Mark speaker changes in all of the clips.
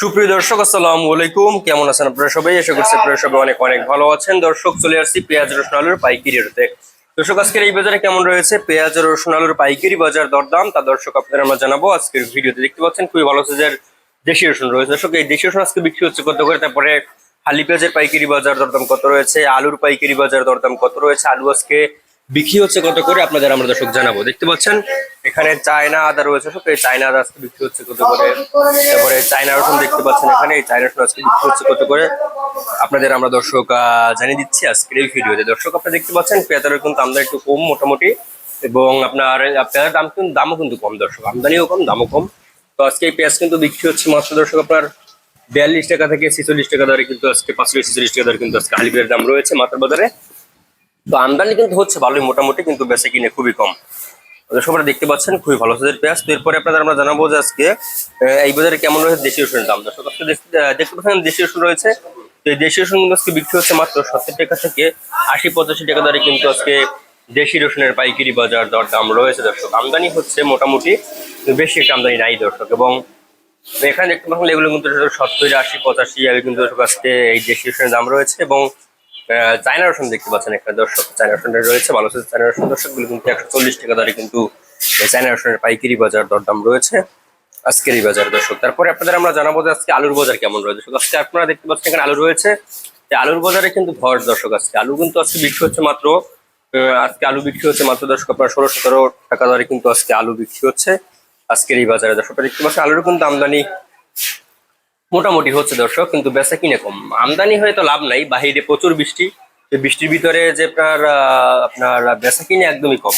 Speaker 1: সুপ্রিয় দর্শক, আসসালামু আলাইকুম। কেমন আছেন আপনারা সবাই? আশা করছি আপনারা সবাই অনেক অনেক ভালো আছেন। দর্শক, চলে আসছি পেঁয়াজ, রসুন, আলুর পাইকারি রেটে। দর্শক, আজকের এই বাজারে কেমন রয়েছে? পেঁয়াজ, রসুন, আলুর পাইকারি বাজার দরদাম, তা দর্শক আপনারা আমরা জানাব। আজকের ভিডিওতে দেখতে পাচ্ছেন, খুবই ভালো সাইজের দেশি রসুন রয়েছে। দর্শক, এই দেশি রসুন আজকে বিক্রি হচ্ছে কত করে? তারপরে হালি পেঁয়াজের পাইকারি বাজার দরদাম কত রয়েছে? আলুর পাইকারি বাজার দরদাম কত রয়েছে? আলু আজকে বিক্রি হচ্ছে কত করে আপনাদের আমরা দর্শক জানাব। দেখতে পাচ্ছেন, এখানে চায়না আদা রয়েছে, সব এই চায়না আদা আজকে বিক্রি হচ্ছে কত করে? তারপরে চায়না রসুন দেখতে পাচ্ছেন এখানে, এই চায়না রসুন আজকে বিক্রি হচ্ছে কত করে? আপনাদের আমরা দর্শক জানিয়ে দিচ্ছি আজকের এই ভিডিওতে। দর্শক, আপনারা দেখতে পাচ্ছেন, পেঁয়াজের কিন্তু আমদানি একটু কম মোটামুটি, এবং আপনার, পেঁয়াজের দাম কিন্তু, দামও কিন্তু কম দর্শক, আমদানিও কম, দামও কম। তো আজকে এই পেঁয়াজ কিন্তু বিক্রি হচ্ছে মাত্র দর্শক, আপনার বিয়াল্লিশ টাকা থেকে ছেচল্লিশ টাকা দরে কিন্তু আজকে, পাঁচশো ছেচল্লিশ টাকা দরে কিন্তু আজকে আলি দাম রয়েছে মাত্র বাজারে। তো আমদানি কিন্তু হচ্ছে ভালোই, মোটামুটি কিন্তু বেঁচে কিনে খুবই কম। সবাই দেখতে পাচ্ছেন, খুবই ভালো সাইজের পেঁয়াজ। তো এরপরে আপনাদের আমরা জানাব যে আজকে এই বাজারে কেমন রয়েছে দেশীয় রসুনের দাম। দেখতে পাচ্ছেন দেশীয় রসুন রয়েছে। তো এই দেশীয় আজকে বিক্রি হচ্ছে মাত্র সত্তর টাকা থেকে আশি পঁচাশি টাকা দরে কিন্তু আজকে দেশি রসুনের পাইকারি বাজার দর দাম রয়েছে। দর্শক, আমদানি হচ্ছে মোটামুটি বেশি একটা আমদানি নাই দর্শক। এবং এখানে দেখতে পাচ্ছেন এগুলো কিন্তু সত্তর, আশি, পঁচাশি, এগুলো কিন্তু আজকে এই দেশি রসুনের দাম রয়েছে। এবং চায়না রসুন দেখতে পাচ্ছেন এখানে দর্শক। চায়না রসুনের রয়েছে, ভালো সাইজের চায়না রসুন। দর্শকগুলো কিন্তু একশো চল্লিশ টাকা দরে কিন্তু চায়না রসুনের পাইকারি বাজার দরদাম রয়েছে আজকের এই বাজার দর্শক। তারপরে আপনাদের আমরা জানাব যে আজকে আলুর বাজার কেমন রয়েছে। দর্শক, আজকে আপনারা দেখতে পাচ্ছেন এখানে আলু রয়েছে। আলুর বাজারে কিন্তু ভর দর্শক আজকে। আলু কিন্তু আজকে বিক্রি হচ্ছে মাত্র আজকে আলু বিক্রি হচ্ছে মাত্র দর্শক আপনার ষোলো সতেরো টাকা দরে কিন্তু আজকে আলু বিক্রি হচ্ছে আজকের এই বাজারে। দর্শক দেখতে পাচ্ছেন আলুর কিন্তু আমদানি মোটামুটি হচ্ছে দর্শক, কিন্তু বেচা কিনে কম। আমদানি হয়ে তো লাভ নাই, বাহিরে প্রচুর বৃষ্টি। বৃষ্টির ভিতরে যে আপনার আপনার বেচা কিনে একদমই কম।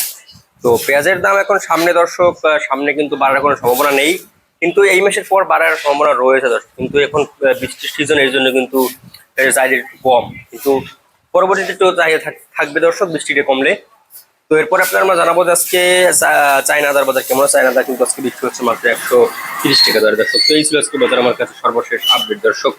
Speaker 1: তো পেঁয়াজের দাম এখন সামনে দর্শক সামনে কিন্তু বাড়ার কোনো সম্ভাবনা নেই। কিন্তু এই মাসের পর বাড়ার সম্ভাবনা রয়েছে দর্শক। কিন্তু এখন বৃষ্টির সিজন এর জন্য কিন্তু চাহিদা একটু কম। কিন্তু পরবর্তীতে একটু চাহিদা থাক- থাকবে দর্শক, বৃষ্টিটা কমলে। তো এরপরে আপনার আমরা জানাব যে আজকে চায়না আদার বাজার কেমন? চায়না আদা কিন্তু আজকে বিক্রি হচ্ছে মাত্র একশো তিরিশ টাকা দর। দর্শক, তো এই ছিল আজকে বাজার। আমার কাছে সর্বশেষ আপডেট দর্শক।